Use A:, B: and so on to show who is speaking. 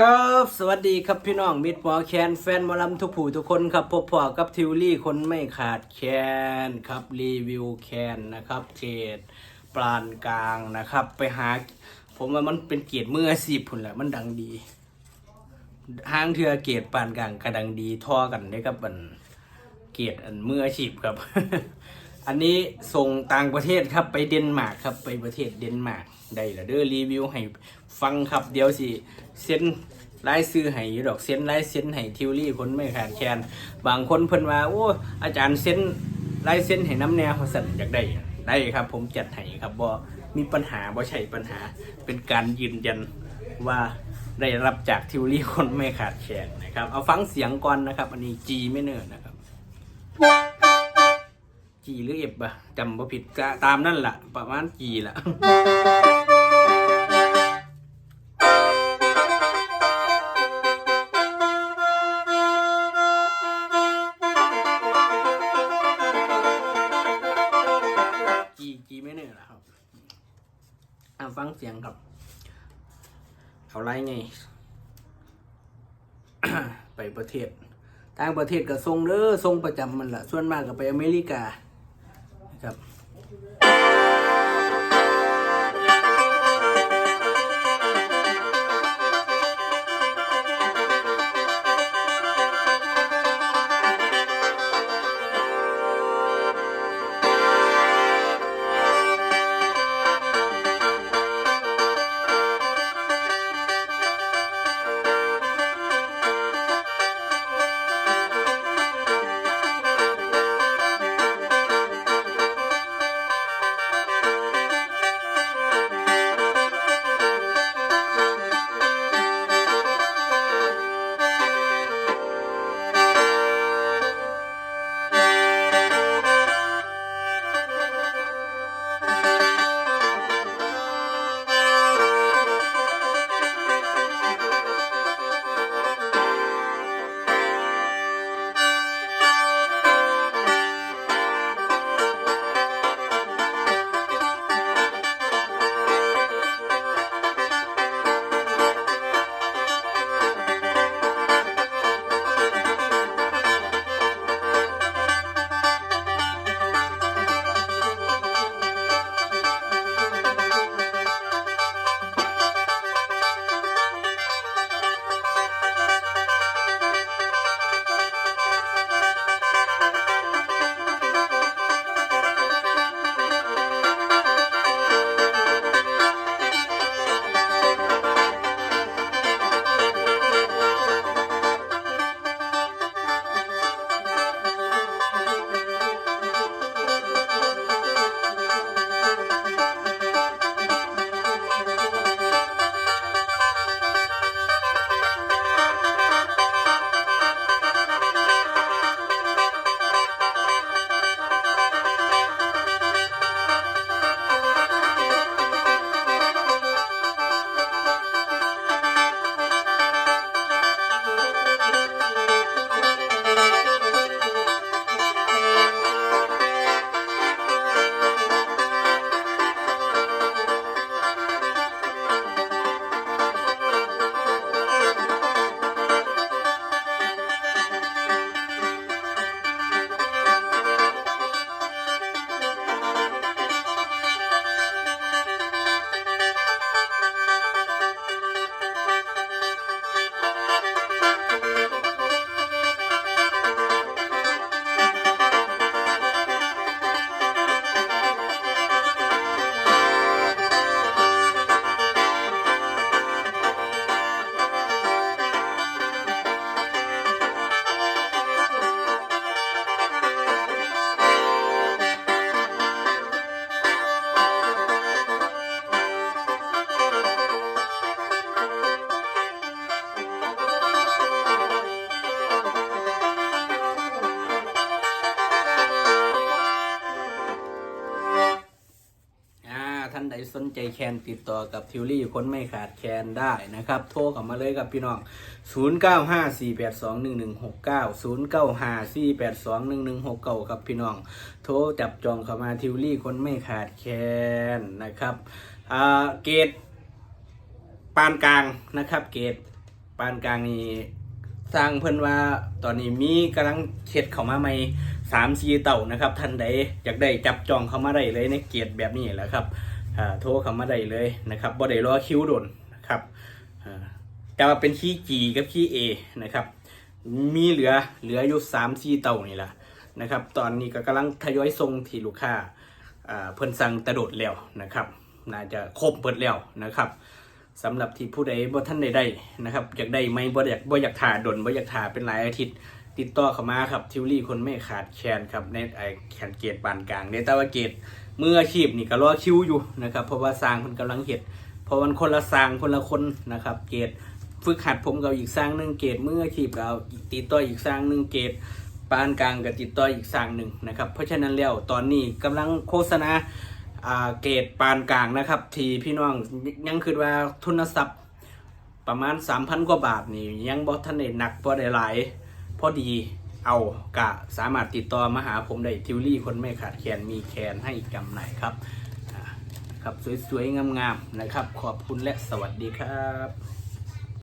A: ครับสวัสดีครับพี่น้องมิดหมอแคนแฟนมอลำทุกผู้ทุกคนครับพบพอกับทิวลี่คนไม่ขาดแคนครับรีวิวแคนนะครับเกรดปลานกลางนะครับ ไปหา ผมว่ามันเป็นเกียรติมืออาชีพพุ่นแหละมันดังดีห้างเทือเกียรติปานกลางกระดังดีท่อกันได้กับมันเกียรติอันมืออาชีพครับ อันนี้ส่งต่างประเทศครับไปเดนมาร์กครับไปประเทศเดนมาร์กได้ละเด้อรีวิวให้ฟังครับเดี๋ยวสิเซ็นลายซื้อให้ดอกเซ็นลายเซ็นให้ทิวลี่คนไม่ขาดแคลนบางคนเพิ่นว่าโอ้อาจารย์เซ็นลายเซ็นให้น้ำแนวเขาสั่นอยากได้ได้ครับ ผมจัดให้ครับบ่มีปัญหาบ่ใช่ปัญหาเป็นการยืนยันว่าได้รับจากทิวลี่คนไม่ขาดแคลนนะครับ เอาฟังเสียงก่อนนะครับ อันนี้จีไม่เนิ่นนะครับ จีหรือเอฟอะจำบ่ผิดก็ตามนั่นแหละประมาณจีละจีจีไม่เนื่อยละครับอะฟังเสียงครับเอาไรไง ไปประเทศต่างประเทศก็ทรงเด้อทรงประจำมันละส่วนมากก็ไปอเมริกา ครับ สนใจแคนติดต่อกับทิวลี่คนไม่ขาดแคนได้นะครับ โทรกลับมาเลยกับพี่น้อง 0954821169 0954821169ครับพี่น้อง โทรจับจองเข้ามาทิวลี่คนไม่ขาดแคนนะครับเกรดปานกลางนะครับ เกรดปานกลางนี่สร้างเพิ่อนว่าตอนนี้มีกำลังเข็ดเข้ามาใหม่สามสี่เต่านะครับท่านใดอยากได้จับจองเข้ามาได้เลยในเกียรติแบบนี้แหละครับ โทรเข้ามาได้เลยนะครับบ่ได้รอคิวโดนนะครับอ่าแต่ว่าเป็นขี้จีกับขี้เอนะครับมีเหลือเหลืออยู่สามสี่เต่านี่แหละนะครับ ตอนนี้ก็กำลังทยอยส่งที่ลูกค้าอ่าเพิ่นสั่งตะโดดแล้วนะครับน่าจะครบเบิดแล้วนะครับสำหรับที่ผู้ใดบ่ท่านใดได้นะครับอยากได้ไหมบ่อยากบ่อยากถ่าดนบ่อยากถ่าเป็นหลายอาทิตย์ติดต่อเข้ามาครับทิวลี่คนไม่ขาดแคลนครับในแคนเกตปานกลางเดต้าวาเกต มืออาชีพนี่ก็รอคิวอยู่นะครับเพราะว่าสร้างเพิ่นกำลังเฮ็ดเพราะมันคนละสร้างคนละคนนะครับเกตฝึกหัดผมกับอีกสร้างหนึ่งเกตมืออาชีพกับอีกติดต่ออีกสร้างหนึ่งเกตปานกลางกับติดต่ออีกสร้างหนึ่งนะครับเพราะฉะนั้นแล้วตอนนี้กำลังโฆษณาเกตปานกลางนะครับ ทีพี่น้องยังคือว่าทุนทรัพย์ประมาณ 3,000 กว่าบาทนี่ยังบ่ทันได้หนักบ่ได้หลายพอดี เอากะสามารถติดต่อมาหาผมได้ทิวลี่คนไม่ขาดแคลนมีแคนให้จำหน่ายครับครับสวยๆงามๆนะครับ ขอบคุณและสวัสดีครับ